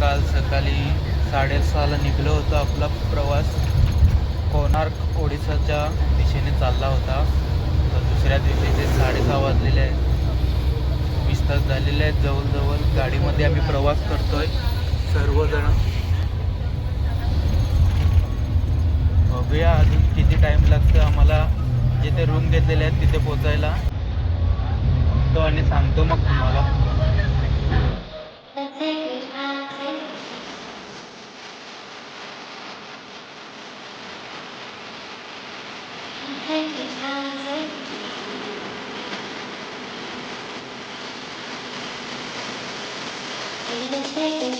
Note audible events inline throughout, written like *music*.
काल सकाळी साडेसहाला निघलो होतो आपला प्रवास. कोणार्क ओडिसाच्या दिशेने चालला होता. तर दुसऱ्या दिवशी ते साडेसहा वाजलेले आहेत. वीस तास झालेले आहेत. जवळजवळ गाडीमध्ये आम्ही प्रवास करतोय. सर्वजण. बघूया अजून किती टाईम लागतं आम्हाला. जिथे रूम घेतलेले आहेत तिथे पोचायला. तो आणि सांगतो मग तुम्हाला. Take this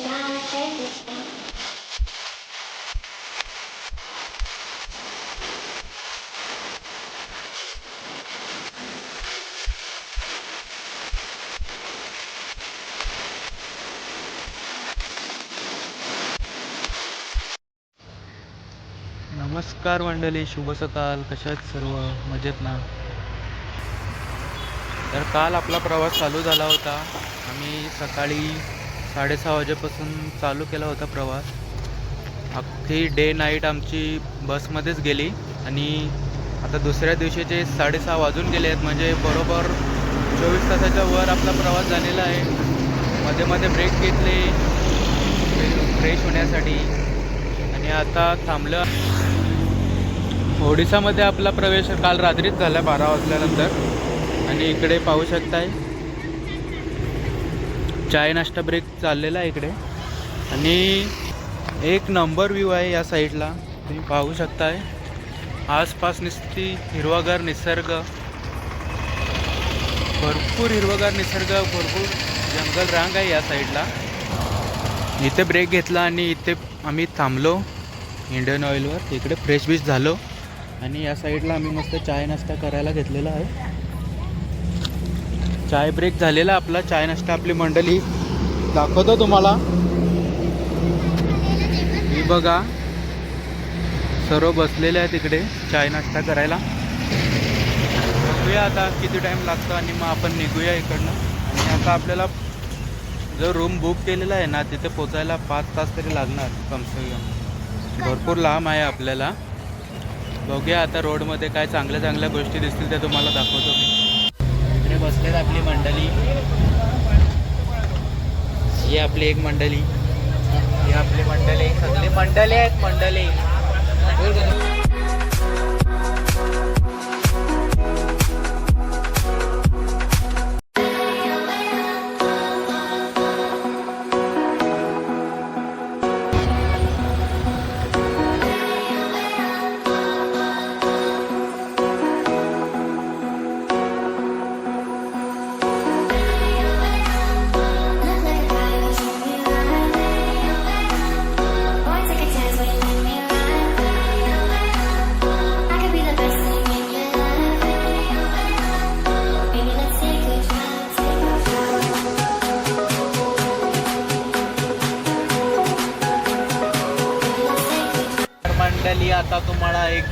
time, take this time. नमस्कार मंडळी शुभ सकाळ. कशा आहेत सर्व? मजेत ना? तर काल आपला प्रवास चालू झाला होता. आम्ही सकाळी साडेसहा वाजेपासून चालू केला होता प्रवास. अख्खी डे नाईट आमची बसमध्येच गेली. आणि आता दुसऱ्या दिवशीचे साडेसहा वाजून गेले आहेत म्हणजे बरोबर चोवीस तासाच्या वर आपला प्रवास झालेला आहे. मध्ये मध्ये ब्रेक घेतले फ्रेश होण्यासाठी. आणि आता थांबलं. ओडिसामध्ये आपला प्रवेश काल रात्रीच झाला बारा वाजल्यानंतर. आणि इकडे पाहू शकताय चाय नाश्ता ब्रेक चाललेला आहे इकडे. आणि एक नंबर व्ह्यू आहे या साईडला तुम्ही पाहू शकताय. आसपास निसती हिरवागार निसर्ग. भरपूर हिरवागार निसर्ग भरपूर जंगल रांग आहे या साईडला इथे ब्रेक घेतला आणि इथे आम्ही थांबलो इंडियन ऑइलवर इकडे फ्रेश बीच झालो. आणि या साईडला आम्ही मस्त चाय नाश्ता करायला घेतलेला आहे. चाय ब्रेक झालेला आपला चाय नाश्ता आपली मंडळी दाखवतो तुम्हाला. ही बघा सर्व बसलेले आहे तिकडे चाय नाश्ता करायला. बघूया आता किती टाईम लागतो आणि मग आपण निघूया इकडनं. आणि आता आपल्याला जो रूम बुक केलेला आहे ना तिथे पोचायला पाच तास तरी लागणार कमसे कम. भरपूर लांब आहे आपल्याला. बघूया आता रोडमध्ये काय चांगल्या चांगल्या गोष्टी दिसतील त्या तुम्हाला दाखवतो मी. इकडे बसलेत आपली मंडळी. ही आपली एक मंडळी. ही आपली मंडळी. सगळी मंडळी आहेत मंडळी.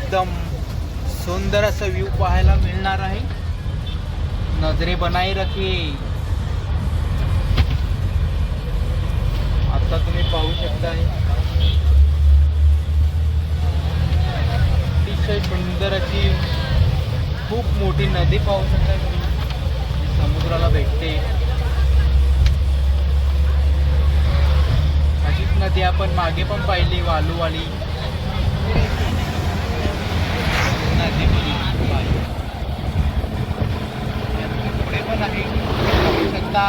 एकदम सुंदर असं व्ह्यू पाहायला मिळणार आहे. नजरे बनाई रखी. आता तुम्ही पाहू शकता अतिशय सुंदर अशी खूप मोठी नदी पाहू शकता तुम्ही. समुद्राला भेटते. अशीच नदी आपण मागे पण पाहिली वालूवाली. पुढे पण आहे. पाहू शकता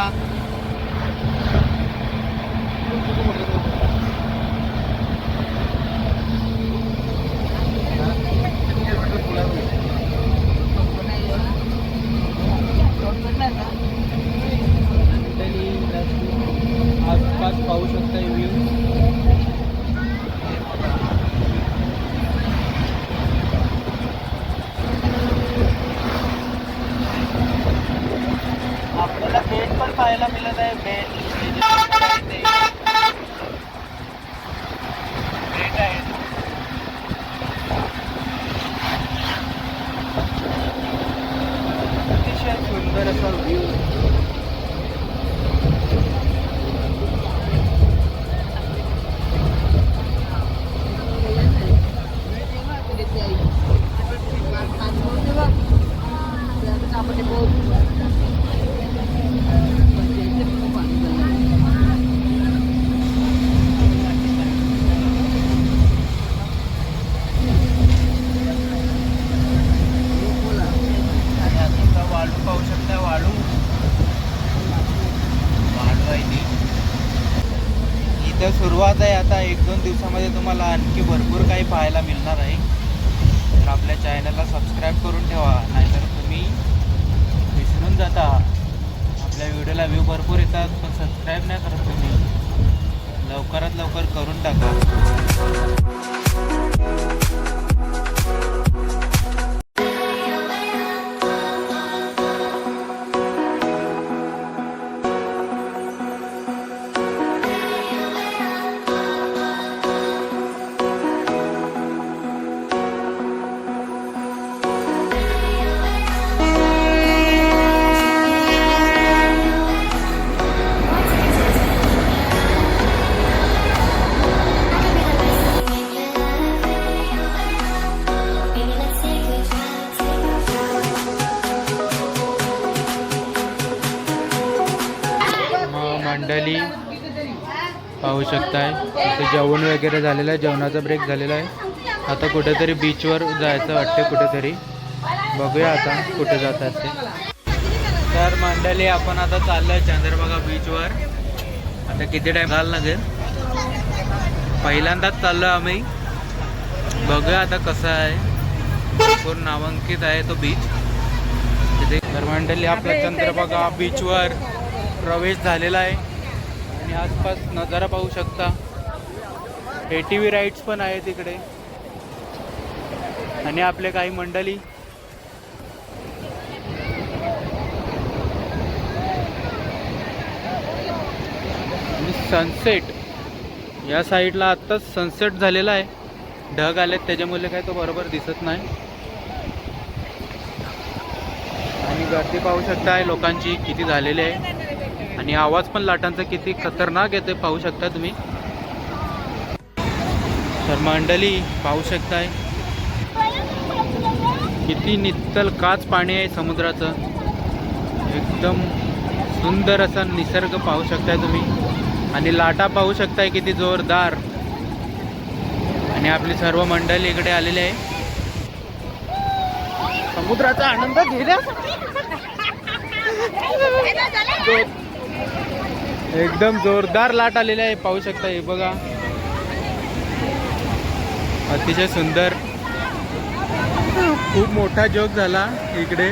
आसपास पाहू शकता व्ह्यू आपल्याला बेट पण पाहायला मिळत आहे बेट बेट आहे अतिशय सुंदर असा व्ह्यू सध्या सुरुवात आहे. आता एक दोन दिवसामध्ये तुम्हाला आणखी भरपूर काही पाहायला मिळणार आहे. तर आपल्या चॅनलला सबस्क्राईब करून ठेवा. नाहीतर तुम्ही विसरून जाता. आपल्या व्हिडिओला व्ह्यू भरपूर येतात पण सबस्क्राईब नाही करत तुम्ही. लवकरात लवकर करून टाका. मंडळी पाहू शकताय. इथे जेवण वगैरे झालेलं आहे जेवणाचा ब्रेक झालेला आहे. आता कुठेतरी बीचवर जायचं वाटते कुठेतरी. बघूया आता कुठे जातात ते. तर मंडळी आपण आता चाललो आहे चंद्रभागा बीचवर आता किती टाईम झाला लागेल पहिल्यांदाच चाललो आम्ही. बघूया आता कसं आहे. भरपूर नामांकित आहे तो बीच तिथे तर मंडळी आपल्या चंद्रभागा बीचवर प्रवेश झालेला आहे. आणि आसपास नजारा पाहू शकता. ए टी व्ही राईड्स पण आहे तिकडे आणि आपले काही मंडळी. आणि सनसेट या साईडला आत्ताच सनसेट झालेला आहे. ढग आलेत त्याच्यामुळे काय तो बरोबर दिसत नाही. आणि गर्दी पाहू शकताय लोकांची किती झालेली आहे. आणि आवाज पण लाटांचा किती खतरनाक येते पाहू शकता तुम्ही. तर मंडळी पाहू शकताय. किती नित्तल काच पाणी आहे समुद्राचं. एकदम सुंदर असा निसर्ग पाहू शकताय तुम्ही. आणि लाटा पाहू शकताय किती जोरदार. आणि आपली सर्व मंडळी इकडे आलेली आहे. समुद्राचा आनंद घेण्या *laughs* एकदम जोरदार लाट आलेली आहे पाहू शकता हे बघा. अतिशय सुंदर. खूप मोठा जोक झाला इकडे.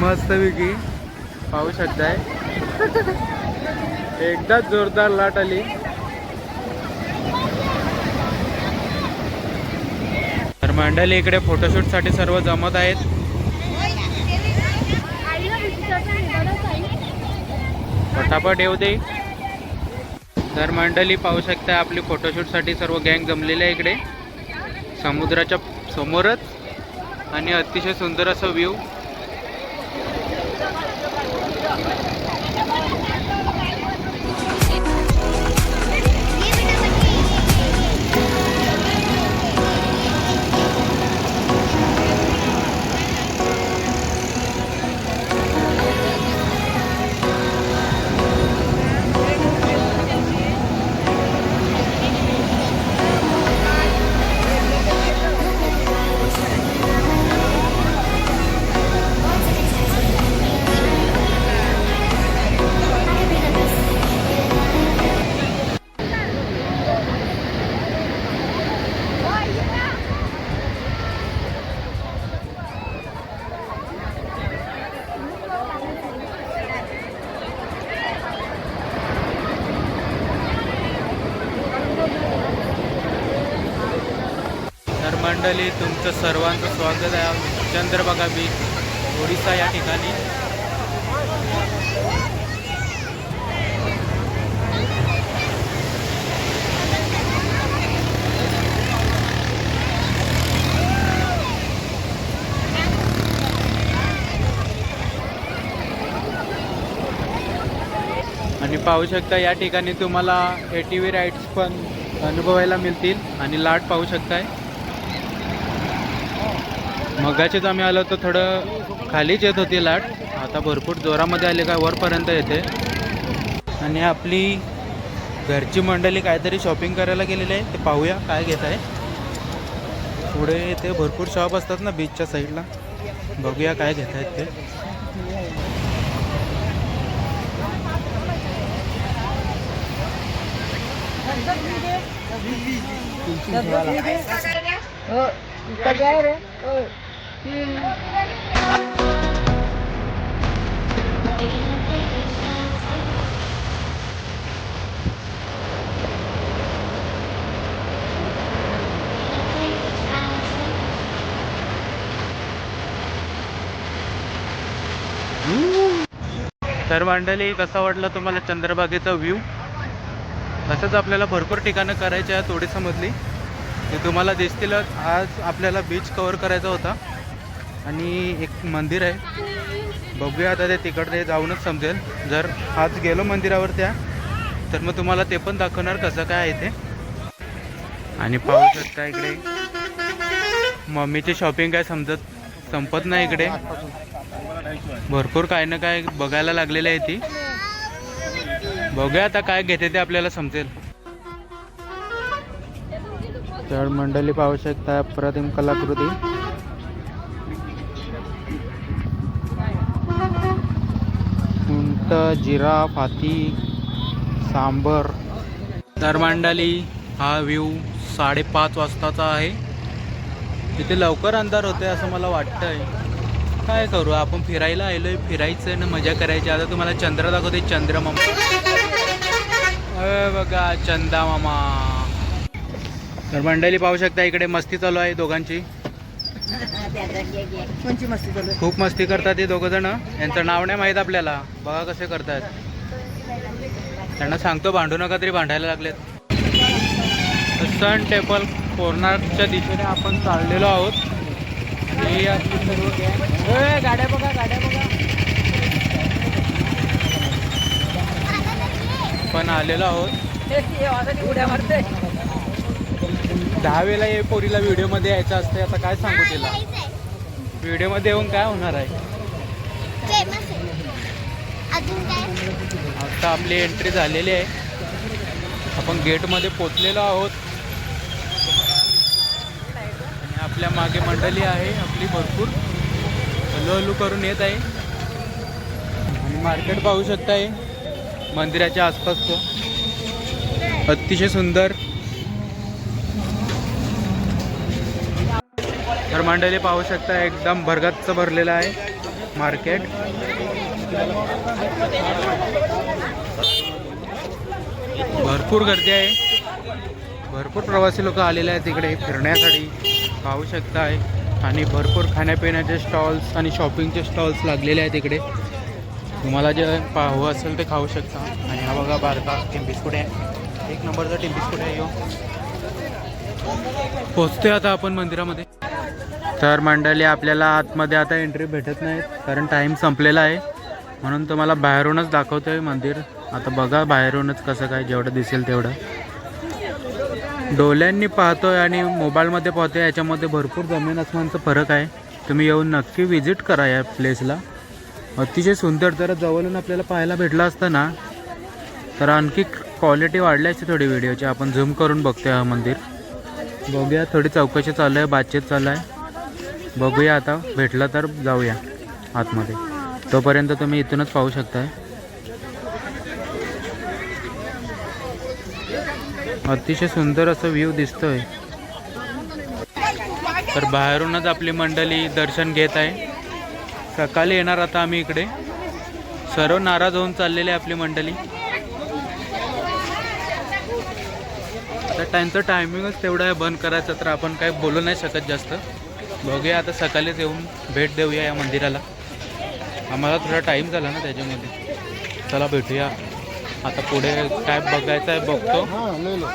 मस्तपैकी. पाहू शकताय. एकदाच जोरदार लाट आली. तर मंडळी इकडे फोटोशूटसाठी सर्व जमत आहेत. पटापट येऊ दे. तर मंडळी पाहू शकता आपली फोटोशूटसाठी सर्व गँग जमलेले आहे इकडे. समुद्राच्या समोरच. आणि अतिशय सुंदर असं व्ह्यू मंडळी तुमचं सर्वांचं स्वागत आहे. चंद्रभागा बीच ओडिसा या ठिकाणी. आणि पाहू शकता या ठिकाणी तुम्हाला ए टी व्ही राईड्स पण अनुभवायला मिळतील आणि लाट पाहू शकताय. मगाचीच आम्ही आलो तर थोडं खालीच येत होती लाट. आता भरपूर जोरामध्ये आली काय वरपर्यंत येते. आणि आपली घरची मंडळी काहीतरी शॉपिंग करायला गेलेली आहे. ते पाहूया काय घेत आहे. पुढे ते भरपूर शॉप असतात ना बीचच्या साईडला बघूया काय घेत आहेत ते. तर मंडळी कसा वाटला तुम्हाला चंद्रभागेचा व्ह्यू तसंच आपल्याला भरपूर ठिकाणं करायची आहे थोडीसमधली ते तुम्हाला दिसतीलच. आज आपल्याला बीच कवर करायचा होता. आणि एक मंदिर आहे. बघूया आता ते तिकडे जाऊनच समजेल. जर आज गेलो मंदिरावर त्या तर मग तुम्हाला ते पण दाखवणार कसं काय आहे ते. आणि पाहू शकता इकडे. मम्मीची शॉपिंग काय समजत संपत नाही इकडे. भरपूर काय ना काय बघायला लागलेली आहे ती. बघूया आता काय घेते ते आपल्याला समजेल. तर मंडळी पाहू शकता प्रतिम कलाकृती. जिराफ हाती सांबर. धर्मांडाली हा व्ह्यू साडेपाच वाजताचा आहे. तिथे लवकर अंधार होते असं मला वाटतंय. काय करू आपण फिरायला आलो आहे फिरायचं आहे ना मजा करायची. आता तुम्हाला चंद्र दाखवते चंद्र मामा. अरे बघा चंदा मामा. तर मंडळी पाहू शकता इकडे मस्ती चालू आहे दोघांची. कोणची मस्ती चालू आहे? खूप मस्ती करतात हे दोघं जण यांचं नाव नाही माहीत आपल्याला बघा कसे करतात त्यांना सांगतो भांडू नका तरी भांडायला लागलेत सन टेम्पल कोर्नाकच्या दिशेने आपण चाललेलो आहोत आणि ही आपली सर्व gang- ए, गाड्या बघा गाड्या बघा पण आलेलो आहोत हे हे उड्या मारते दहा वेळेला ये पोरीला व्हिडिओमध्ये यायचं असते आता काय सांगू तिला? व्हिडिओमध्ये येऊन काय होणार आहे? आता आपली एंट्री झालेली आहे. आपण गेटमध्ये पोचलेलो आहोत. आणि आपल्या मागे मंडळी आहे आपली भरपूर. हळूहळू करून येत आहे. आणि मार्केट पाहू शकताय मंदिराच्या आसपासचं. अतिशय सुंदर. मंडळी पाहू शकता एकदम भरगच्च भरलेलं आहे मार्केट. भरपूर गर्दी आहे. भरपूर प्रवासी लोक आलेले आहेत तिकडे फिरण्यासाठी. पाहू शकता आहे आणि भरपूर खाण्यापिण्याचे स्टॉल्स आणि शॉपिंगचे स्टॉल्स लागलेले आहेत तिकडे तुम्हाला जे पाहू असेल ते खाऊ शकता. आणि हा बघा बारका टीम बिस्कुट आहे. एक नंबरचा टीम बिस्कुट आहे यो. पोचतोय आता आपण मंदिरामध्ये. तर मंडळी आपल्याला आतमध्ये आता एंट्री भेटत नाही कारण टाईम संपलेला आहे. म्हणून तुम्हाला बाहेरूनच दाखवतो आहे मंदिर. आता बघा बाहेरूनच कसं काय जेवढं दिसेल तेवढं. डोळ्यांनी पाहतोय आणि मोबाईलमध्ये पाहतोय याच्यामध्ये भरपूर जमीन आसमानचा फरक आहे. तुम्ही येऊन नक्की विजिट करा या प्लेसला अतिशय सुंदर जर जवळून आपल्याला पाहायला भेटलं असतं ना तर आणखी क्वालिटी वाढली थोडी व्हिडिओची आपण झूम करून बघतोय हा मंदिर. बघूया थोडी चौकशी चालू आहे बातचीत चालू आहे. बघूया आता. भेटलं तर जाऊया आतमध्ये. तोपर्यंत तुम्ही इथूनच पाहू शकताय. अतिशय सुंदर असं व्ह्यू दिसतोय. तर बाहेरूनच आपली मंडळी दर्शन घेत आहे. सकाळी येणार आता आम्ही इकडे. सर्व नाराज होऊन चाललेली आहे आपली मंडळी. तर त्यांचं टायमिंगच तेवढं आहे बंद करायचं तर आपण काय बोलू नाही शकत जास्त. बघूया आता सकाळीच येऊन भेट देऊया या मंदिराला. आम्हाला थोडा टाईम झाला ना त्याच्यामध्ये. चला भेटूया. आता पुढे काय बघायचं आहे बघतो.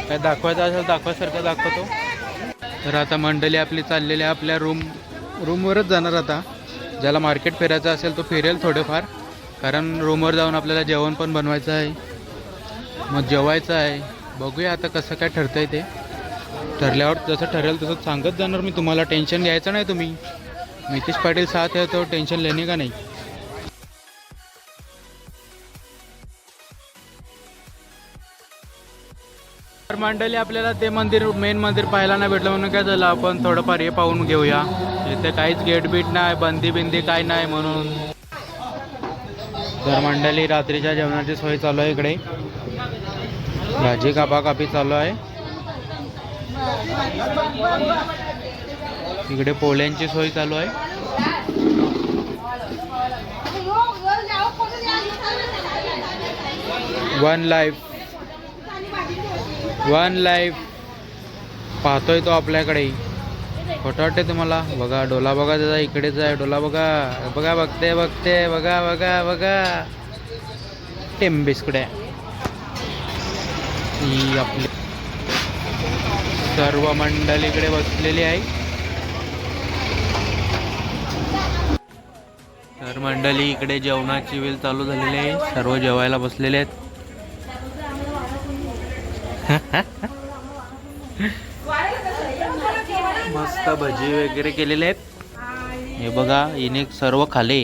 काय दाखवायचं असेल दाखवायसारखं दाखवतो. तर आता मंडळी आपली चाललेली आहे आपल्या रूम रूमवरच जाणार आता. ज्याला मार्केट फिरायचं असेल तो फिरेल थोडेफार. कारण रूमवर जाऊन आपल्याला जेवण पण बनवायचं आहे. मग जेवायचं आहे. बघूया आता कसं काय ठरतं आहे ते. ठरल्यावर जसं ठरेल तसं सांगत जाणार. मी तुम्हाला टेन्शन घ्यायचं नाही तुम्ही. नितीश पाटील साथ आहे तो टेन्शन लेणे का नाही? तर मंडळी आपल्याला ते मंदिर मेन मंदिर पाहायला नाही भेटलं म्हणून काय झालं? आपण थोडंफार हे पाहून घेऊया. इथे काहीच गेट बीट नाही बंदी बिंदी काय नाही म्हणून. तर मंडळी रात्रीच्या जेवणाची सोय चालू आहे इकडे. भाजी कापाकापी चालू आहे. इकडे पोळ्यांची सोय चालू आहे. वन लाईफ वन लाईफ पाहतोय तो आपल्याकडे. खोटं वाटते तुम्हाला? बघा डोला बघा त्याचा इकडेच आहे. डोला बघा. बघा बघते बघते. बघा बघा बघा. टेम बिस्कुड्या ही आपली सर्व मंडळी इकडे बसलेली आहे. तर मंडळी इकडे जेवणाची वेळ चालू झालेली आहे. सर्व जेवायला बसलेले आहेत. *laughs* मस्त भजी वगैरे केलेले आहेत. हे बघा इने सर्व खाले.